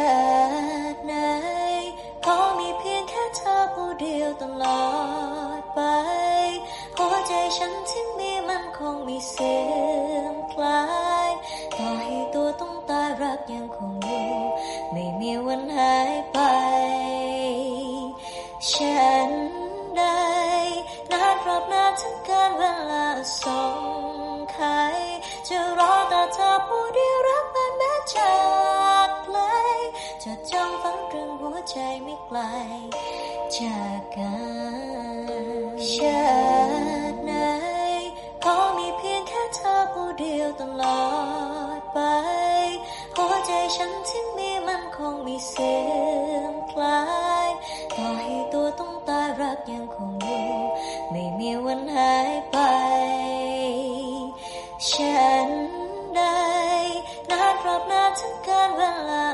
าติไหนก็มีเพียงแค่เธอผู้เดียวตลอดไป หัวใจฉันที่มีมันคงไม่เสื่อมคลายต่อให้ตัวต้องตายรักยังคงอยู่ไม่มีวันหายไป ฉันได้นานรอบนานถึงกินเวลาส่งใครจะรอแต่เธอผู้เดียว จดจ้องฟังเรื่องหัวใจไม่ไกล จากกันชาติไหนขอมีเพียงแค่เธอผู้เดียวตลอดไป หัวใจฉันที่มีมันคงมีเสื่อมคลายต่อให้ตัวต้องตายรักยังคงอยู่ไม่มีวันหายไป ฉันได้นานรอบนานถึงการเวลา